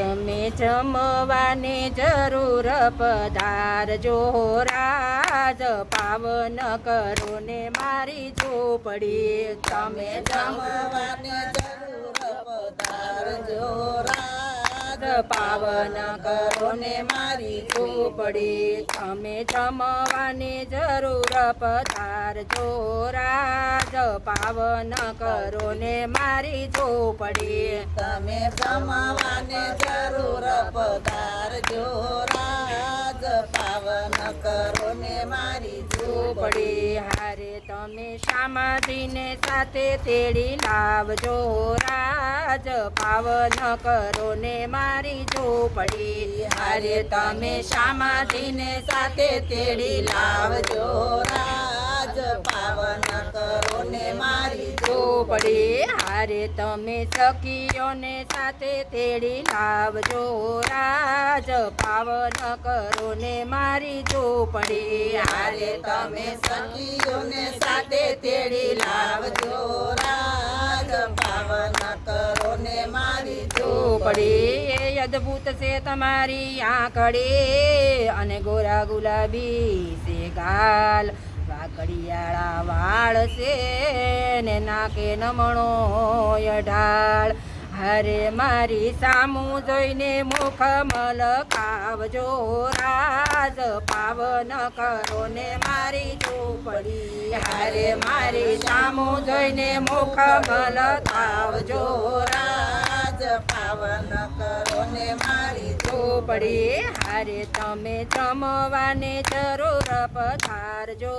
તમે જમવાને જરૂર પધારજો રાજ પાવન કરો ને મારી ઝોપડી. તમે જમવાને જરૂર પધારજો રાજ પાવન કરો ને મારી ચોપડી તમે જમવાને જરૂર પધાર રાજ પાવન કરો ને મારી ચોપડી તમે જમવાની જરૂર પધારજો રાજ પાવન કરો ને મારી ઝૂંપડી હારે તમે શામાજીને સાથે તેડી લાવજો રાજ પાવન કરો ને મારી ચોપડી હારે તમે શામાજીને સાથે તેડી લાવજો. રાજ પાવન કરો ને મારી ચોપડી હારે તમે સખીઓને સાથે તેડી લાવજો. રાજ પાવન કરો ને મારી ચોપડી હારે તમે સખીઓને સાથે તેડી લાવજો. રાજ પાવન ને મારી ઝૂંપડી. એ અદ્ભુત છે તમારી આંકડી અને ગોરા ગુલાબી છે ગાલ. વાકડિયાળા વાળ છે ને નાકે નમણો ઢાળ હરે મારી સામું જોઈને મુખ મલકાવજો. રાજ પાવન કરો ને મારી ચોપડી હારે મારી સામું જોઈને મુખ મલકાવજો. રાજ પાવન કરો ને મારી ચોપડી હારે તમે જમવાને જરૂર પધારજો.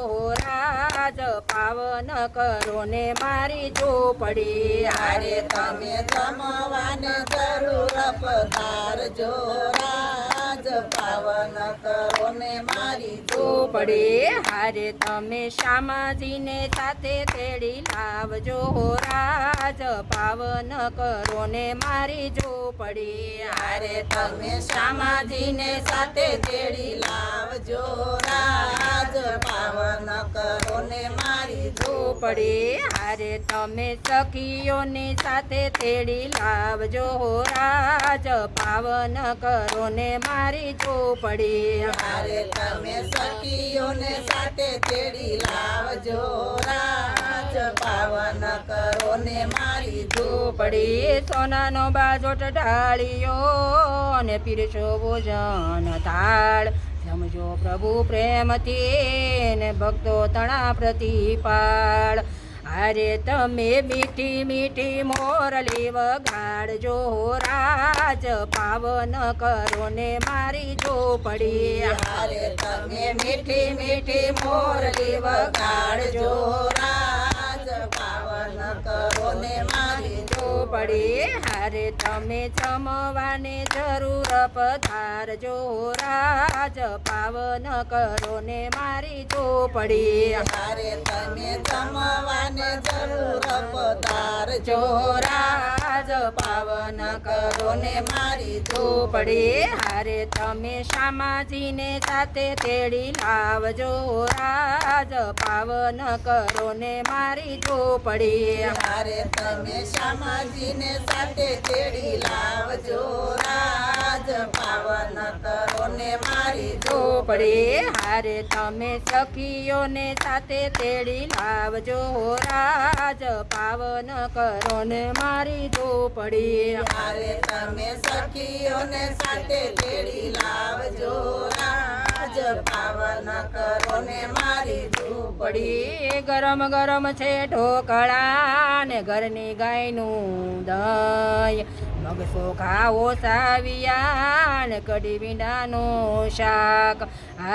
રાજ પાવન કરો ને મારી ચોપડી. હારે તમે જમવાને જરૂર પધારજો ઝૂંપડી હારે તમે શ્યામાજીને સાથે તેડી લાવજો રાજ, પાવન કરો ને મારી ઝૂંપડી હારે તમે શ્યામાજીને સાથે તેડી લાવજો રાજ, પાવન કરો ને મારી પડે હારે તમે સખીઓની સાથે તેડી લાવજો રાજ, પાવન કરો ને મારી ઝૂંપડી હારે તમે સખીઓને સાથે તેડી લાવજો. રાજ પાવન કરો ને મારી ઝૂંપડી સોનાનો બાજોટ ઢાળ્યો અને પીરશો ભોજન થાળ. સમજો પ્રભુ પ્રેમથી ને ભક્તો તણા પ્રતિપાળ. અરે તમે મીઠી મીઠી મોરલી વગાડજો રાજ પાવન કરો ને મારી ચોપડી અરે તમે મીઠી મીઠી મોરલી વગાડજો રાજ પાવન કરો ને મારી ઝૂંપડી હારે તમે જમવાને જરૂર પધારજો રાજ પાવન કરો ને મારી ઝૂંપડી હારે તમે જમવાને જરૂર પધારજો રાજ પાવન કરો ને મારી પડે. હારે તમે શામાજીને સાથે તેડી લાવજો રાજ પાવન કરો ને મારી ઝૂંપડી હારે તમે શ્યામાજીને સાથે તેડી લાવજો રાજ, પાવન કરોને મારી ઝોપડી. હારે તમે સખીઓને સાથે તેડી લાવજો રાજ, પાવન કરો ને મારી ઝોપડી. હારે તમે સખીઓને સાથે તેડી લાવજો રાજ, પાવન કરોને મારી પડી ગરમ ગરમ છે ઢોકળા ને ઘરની ગાયનું દહીં. મગસો ખાવો સાવિયા ને કઢી ભીંડાનું શાક.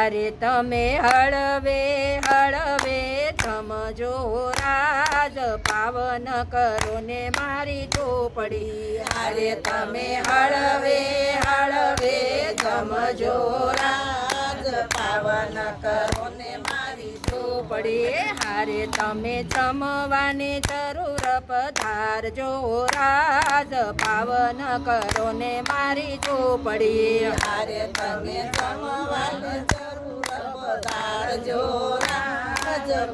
અરે તમે હળવે હળવે સમજો રાજ પાવન કરો ને મારી ચોપડી. અરે તમે હળવે હળવે સમજો રાજ પાવન કરો ને ઝૂંપડી હારે તમે જમવાને જરૂર પધારજો રાજ પાવન કરો ને મારી ઝૂંપડી. હારે તમે જમવાને જરૂર પધારજો રાજ રાજ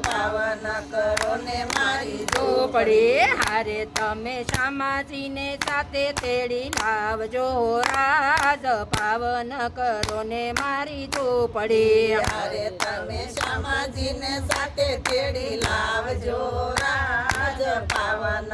પાવન કરો ને મારી ઝૂંપડી હારે તમે શામાજીને સાથે તેડી લાવજો રાજ પાવન કરો ને મારી ઝૂંપડી હારે તમે શ્યામાજીને સાથે તેડી લાવજો રાજ પાવન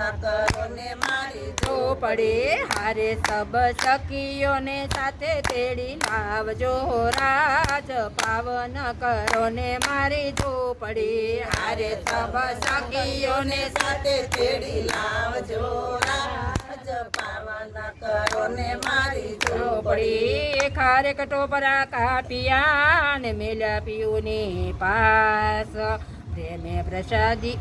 મારી ઝૂંપડી. હારે સબ સખીઓને સાથે તેડી લાવજો રાજ પાવન કરો ને મારી ઝૂંપડી. હારે સબ સખીઓને સાથે તેડી લાવજો રાજ પાવન કરો ને ને મેલ્યા પીઓની પાસ. પ્રસાદી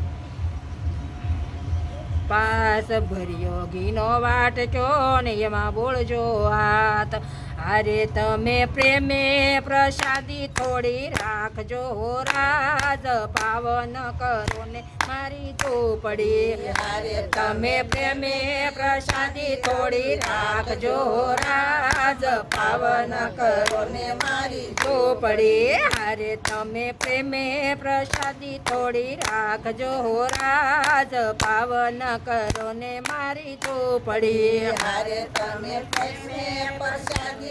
પાસ ભર્યો ઘીનો વાટ ચો ને એમાં બોળજો હાથ. અરે તમે પ્રેમે પ્રસાદી થોડી રાખજો રાજ પાવન કરો ને મારી ચોપડી અરે તમે પ્રેમે પ્રસાદી થોડી રાખજો રાજ પાવન કરો ને મારી ચોપડી અરે તમે પ્રેમે પ્રસાદી થોડી રાખજો રાજ પાવન કરો ને મારી ચોપડી અરે તમે પ્રેમે પ્રસાદી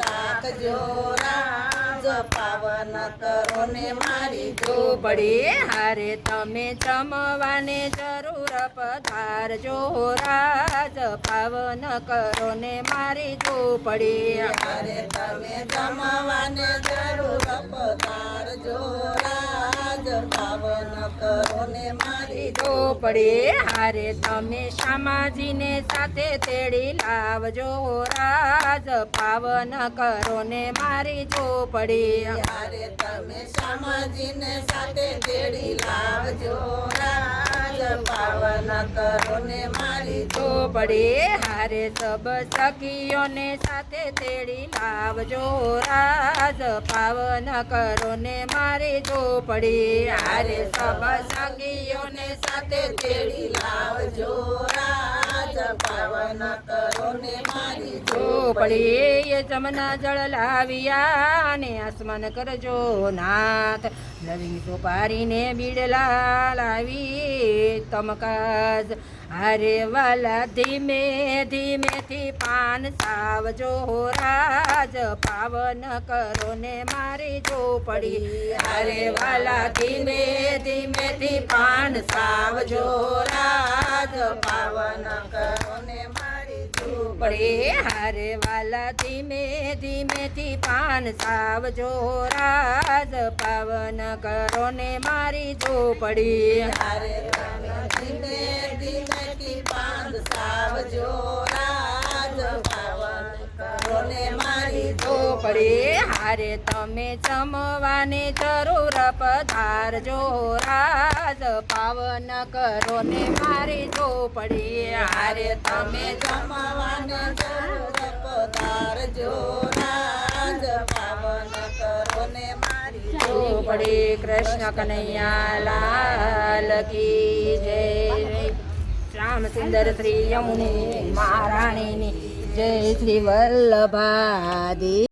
રાખજો રાજ પાવન કરો ને મારી ધોબડી, હારે તમે જમવાને જરૂર પધારજો, રાજ. પાવન કરો ને મારી ઝૂંપડી હારે તમે જમવાને જરૂર પધારજો ઝૂંપડી. હારે તમે શામાજીને સાથે તેડી લાવજો રાજ. પાવન કરો ને મારી ઝૂંપડી. હારે તમે શ્યામાજીને સાથે તેડી લાવજો રાજ. પાવન કરો ને મારી ઝૂંપડી. હારે સબ સખીઓને સાથે તેડી લાવજો રાજ. પાવન કરો ને મારી ઝૂંપડી. હારે સબ સંગીઓને સાથે તેડી લાવજો. રાજ પાવન કરો ને મારી ઝૂંપડી. જમના જળ લાવ્યા ને આસમાન કરજો નાથ. નવી સોપારીને બીડલા લાવી તમકાજ. હારે વાલા ધીમે ધીમેથી પાન સાવજો રાજ પાવન કરો ને મારી ચોપડી અરે વાલા ધીમે ધીમેથી પાન સાવજો રાજ પાવન કરો ને મારી ચોપડી હારે વાલા ધીમે ધીમેથી પાન સાવજો રાજ પાવન કરો ને મારી ચોપડી હરે વાલા ધીમે ધીમેથી પાંદ સાવજો રાજ પાવન કરો ને મારી ઝૂંપડી હારે તમે જમવાને જરૂર પધારજો રાજ પાવન કરો ને મારી ઝૂંપડી હારે તમે જમવાને જરૂર પધારજો રાજ પાવન કરો ને મારી ઝૂંપડી કૃષ્ણ કનૈયા લાલ કી જય સુંદર શ્રી યમુની મહારાણીની જય શ્રી વલ્લભાદી.